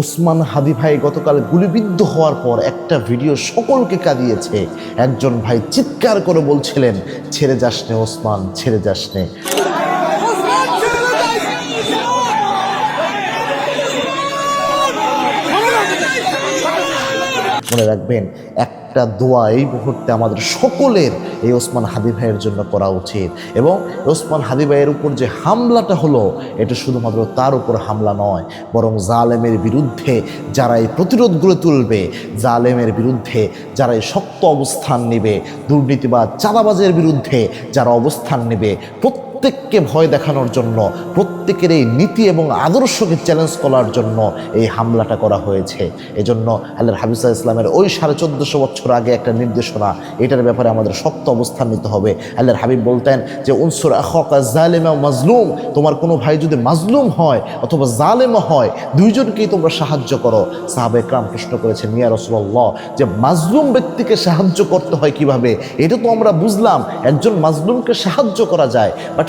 ওসমান হাদি ভাই গতকাল গুলিবিদ্ধ হওয়ার পর একটা ভিডিও সকলকে কাঁদিয়েছে। একজন ভাই চিৎকার করে বলছিলেন, ছেড়ে যাস নে ওসমান, ছেড়ে যাস নে। মনে রাখবেন একটা দোয়া এই মুহূর্তে আমাদের সকলের এই ওসমান হাদি ভাইয়ের জন্য করা উচিত। এবং ওসমান হাদি ভাইয়ের উপর যে হামলাটা হলো, এটা শুধুমাত্র তার উপর হামলা নয়, বরং জালেমের বিরুদ্ধে যারা এই প্রতিরোধ গড়ে তুলবে, জালেমের বিরুদ্ধে যারা এই শক্ত অবস্থান নেবে দুর্নীতিবাদ চাঁদাবাজের বিরুদ্ধে যারা অবস্থান নেবে প্রত্যেককে ভয় দেখানোর জন্য, প্রত্যেকের এই নীতি এবং আদর্শকে চ্যালেঞ্জ করার জন্য এই হামলাটা করা হয়েছে। এজন্য আল্লাহর হাবিসা ইসলামের ওই সাড়ে চোদ্দোশো বছর আগে একটা নির্দেশনা, এটার ব্যাপারে আমাদের শক্ত অবস্থান নিতে হবে। আল্লাহর হাবিব বলতেন যে, উনসুর জালেমা মাজলুম, তোমার কোনো ভাই যদি মাজলুম হয় অথবা জালেমা হয়, দুইজনকেই তোমরা সাহায্য করো। সাহাবে একরাম প্রশ্ন করেছেন মিয়া রসুল্লাহ যে মাজলুম ব্যক্তিকে সাহায্য করতে হয় কীভাবে? এটা তো আমরা বুঝলাম, একজন মাজলুমকে সাহায্য করা যায় বাট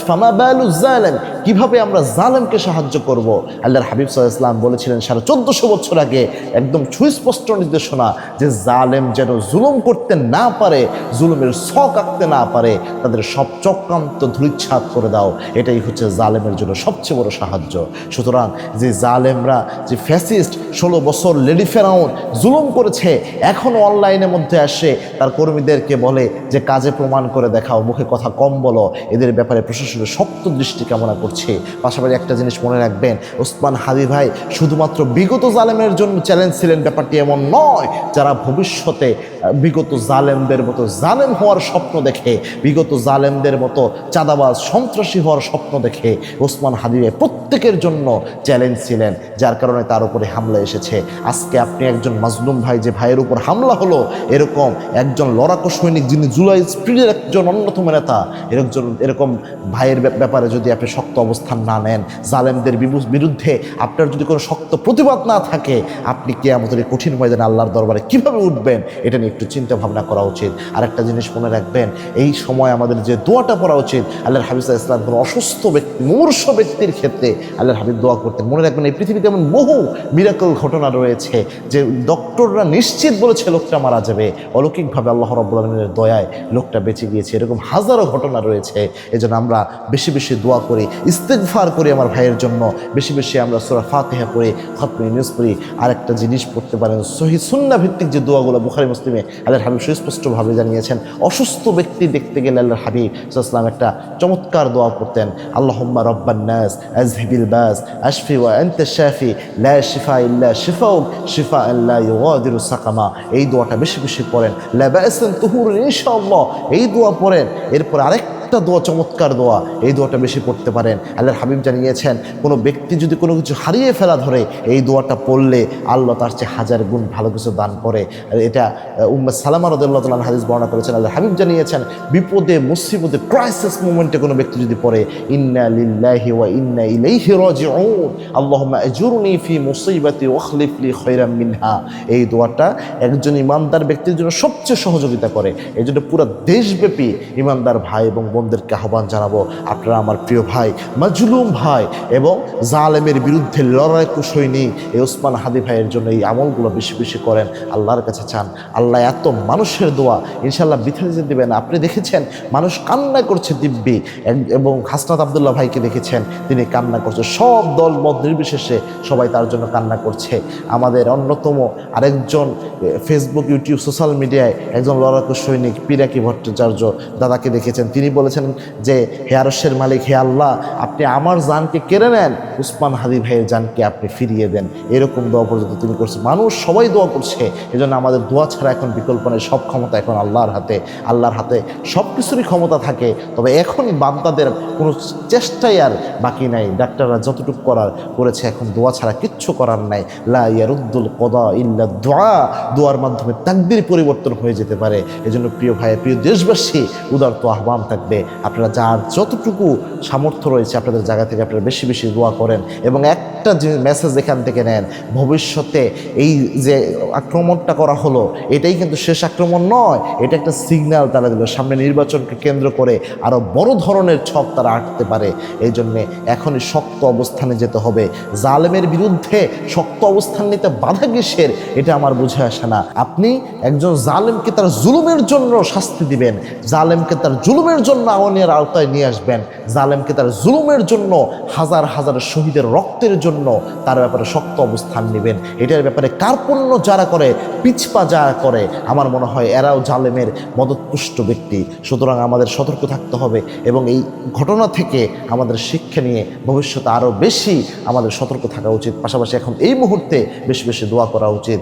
জালেম, কীভাবে আমরা জালেমকে সাহায্য করব? আল্লাহর হাবিব সাল্লাহ ইসলাম বলেছিলেন, সাড়ে চোদ্দশো বছর আগে একদম সুস্পষ্ট নির্দেশনা যে জালেম যেন জুলুম করতে না পারে, জুলুমের শখ আঁকতে না পারে, তাদের সব চক্রান্ত ধূলিচ্ছাদ করে দাও। এটাই হচ্ছে জালেমের জন্য সবচেয়ে বড় সাহায্য। সুতরাং যে জালেমরা, যে ফ্যাসিস্ট, ষোলো বছর লেডি ফেরাউন জুলুম করেছে এখনও অনলাইনের মধ্যে আসে, তার কর্মীদেরকে বলে যে, কাজে প্রমাণ করে দেখাও, মুখে কথা কম বলো। এদের ব্যাপারে প্রশাসনের শক্ত দৃষ্টি কামনা করছে। পাশাপাশি একটা জিনিস মনে রাখবেন, ওসমান হাদি ভাই শুধুমাত্র বিগত জালেমের জন্য চ্যালেঞ্জ ছিলেন, ব্যাপারটি এমন নয়, যারা ভবিষ্যতে বিগত জালেমদের মতো জালেম হওয়ার স্বপ্ন দেখে, বিগত জালেমদের মতো চাঁদাবাজ, সন্ত্রাসী হওয়ার স্বপ্ন দেখে ওসমান হাদি ভাই প্রত্যেকের জন্য চ্যালেঞ্জ ছিলেন, যার কারণে তার উপরে হামলা এসেছে। আজকে আপনি একজন মাজলুম ভাই যে ভাইয়ের উপর হামলা হলো, এরকম একজন লড়াকু সৈনিক যিনি জুলাই স্পিডের একজন অন্যতম নেতা এরকম এরকম ভাইয়ের ব্যাপ- ব্যাপারে যদি আপনি শক্ত অবস্থান না নেন, জালেমদের বিরুদ্ধে আপনার যদি কোনো শক্ত প্রতিবাদ না থাকে, আপনি কে আমাদের কঠিন ময়দানে আল্লাহর দরবারে কীভাবে উঠবেন, এটা নিয়ে একটু চিন্তা ভাবনা করা উচিত। আর একটা জিনিস মনে রাখবেন, এই সময় আমাদের যে দোয়াটা পড়া উচিত, আল্লাহর হাবিজা ইসলাম কোনো অসুস্থ ব্যক্তি মূর্ষ ব্যক্তির ক্ষেত্রে আল্লাহর হাবিব দোয়া করতেন। মনে রাখবেন, এই পৃথিবীতে এমন বহু মিরাকল ঘটনা রয়েছে যে ডক্টররা নিশ্চিত বলেছে লোকটা মারা যাবে। অলৌকিকভাবে আল্লাহ রব্বুল আলমিনের দয়ায় লোকটা বেঁচে গিয়েছে। এরকম হাজারো ঘটনা রয়েছে। এজন্য আমরা বেশি বেশি দোয়া করি ইস্তেকফার করি আমার ভাইয়ের জন্য। বেশি বেশি আমরা সোরা ফাতেহা পড়ি, খতমে নিউজ পড়ি। আরেকটা জিনিস পড়তে পারেন, সহি সুন্না ভিত্তিক যে দোয়াগুলো বুখারি, মুসলিমে আল্লাহর হাবিব সুস্পষ্টভাবে জানিয়েছেন, অসুস্থ ব্যক্তি দেখতে গেলে আল্লাহর হাবিব সাল্লাম একটা চমৎকার দোয়া করতেন আল্লাহুম্মা রব্বান নাস, আজহিবিল বাস, আশফি ওয়া আনতা শাফি, লা শিফা ইল্লা শিফাউক, শিফা আল্লাহ ইউগাদিরু সাকামা। এই দোয়াটা বেশি বেশি পড়েন লা বাসান তুহুর ইনশাআল্লাহ। এই দোয়া পড়েন, এরপর আরেক একটা দোয়া, চমৎকার দোয়া, এই দোয়াটা বেশি পড়তে পারেন। আল্লাহর হাবিব জানিয়েছেন, কোনো ব্যক্তি যদি কোনো কিছু হারিয়ে ফেলা ধরে, এই দোয়াটা পড়লে আল্লাহ তার চেয়ে হাজার গুণ ভালো কিছু দান করে। এটা উম্মা সালামা রদুল্লাহ তাল্লাহ হাদিস বর্ণনা করেছেন। আল্লাহ হাবিব জানিয়েছেন, বিপদে, মুসিবতে ক্রাইসিস মুমেন্টে কোনো ব্যক্তি যদি পড়ে, ইন্না লিল্লাহি ওয়া ইন্না ইলাইহি রাজিউন আল্লাহুম্মা আজুরনি ফি মুসিবাতি ওয়াখলিফ লি খায়রাম মিনহা এই দোয়াটা একজন ইমানদার ব্যক্তির জন্য সবচেয়ে সহযোগিতা করে। এই জন্য পুরো দেশব্যাপী ইমানদার ভাই এবং বোনদেরকে আহ্বান জানাব, আপনারা আমার প্রিয় ভাই, মাজলুম ভাই এবং জালেমের বিরুদ্ধে লড়াই সৈনিক এই ওসমান হাদি ভাইয়ের জন্য এই আমলগুলো বেশি বেশি করেন, আল্লাহর কাছে চান। আল্লাহ এত মানুষের দোয়া ইনশাল্লাহ বিথে যেতে দেবেন, আপনি দেখেছেন, মানুষ কান্না করছে দিব্যি এবং হাসনাত আবদুল্লাহ ভাইকে দেখেছেন, তিনি কান্না করছে, সব দল মত নির্বিশেষে সবাই তার জন্য কান্না করছে। আমাদের অন্যতম আরেকজন ফেসবুক ইউটিউব সোশ্যাল মিডিয়ায় একজন লড়াকু সৈনিক, পিরাকি ভট্টাচার্য দাদাকে দেখেছেন, তিনি বলেছেন যে, হে আরশের মালিক, হে আল্লাহ, আপনি আমার জানকে কেড়ে নেন, উসমান হাদি ভাইয়ের জানকে আপনি ফিরিয়ে দেন। এরকম দোয়া পর্যন্ত তিনি করছেন। মানুষ সবাই দোয়া করছে। এজন্য আমাদের দোয়া ছাড়া এখন বিকল্প নেই। সব ক্ষমতা এখন আল্লাহর হাতে আল্লাহর হাতে সব কিছুরই ক্ষমতা থাকে। তবে এখন বান্দাদের কোনো চেষ্টাই আর বাকি নাই। ডাক্তাররা যতটুকু করার করেছে, এখন দোয়া ছাড়া কিচ্ছু করার নাই। লা ইয়ারুদ্দুল কদা ইল্লা দোয়া। দোয়ার মাধ্যমে তাকদির পরিবর্তন হয়ে যেতে পারে। এজন্য প্রিয় ভাই, প্রিয় দেশবাসী উদার তো আহ্বান থাকবে আপনারা যার যতটুকু সামর্থ্য রয়েছে আপনাদের জায়গা থেকে আপনারা বেশি বেশি দোয়া করেন এবং একটা যে মেসেজ এখান থেকে নেন, ভবিষ্যতে এই যে আক্রমণটা করা হলো, এটাই কিন্তু শেষ আক্রমণ নয়, এটা একটা সিগন্যাল তারা দিল। সামনে নির্বাচনকে কেন্দ্র করে আরও বড় ধরনের ছক তারা আঁকতে পারে। এই জন্যে এখনই শক্ত অবস্থানে যেতে হবে। জালেমের বিরুদ্ধে শক্ত অবস্থান নিতে বাধা কিসের? এটা আমার বুঝে আসে না। আপনি একজন জালেমকে তার জুলুমের জন্য শাস্তি দিবেন। জালেমকে তার জুলুমের জন্য আওয়ানের আওতায় নিয়ে আসবেন। জালেমকে তার জুলুমের জন্য, হাজার হাজার শহীদের রক্তের জন্য তার ব্যাপারে শক্ত অবস্থান নেবেন। এটার ব্যাপারে কার্পণ্য যারা করে, পিছপা যারা করে, আমার মনে হয় এরাও জালেমের মদতপুষ্ট ব্যক্তি। সুতরাং আমাদের সতর্ক থাকতে হবে এবং এই ঘটনা থেকে আমাদের শিক্ষা নিয়ে ভবিষ্যতে আরও বেশি আমাদের সতর্ক থাকা উচিত। পাশাপাশি এখন এই মুহূর্তে বেশি বেশি দোয়া করা উচিত।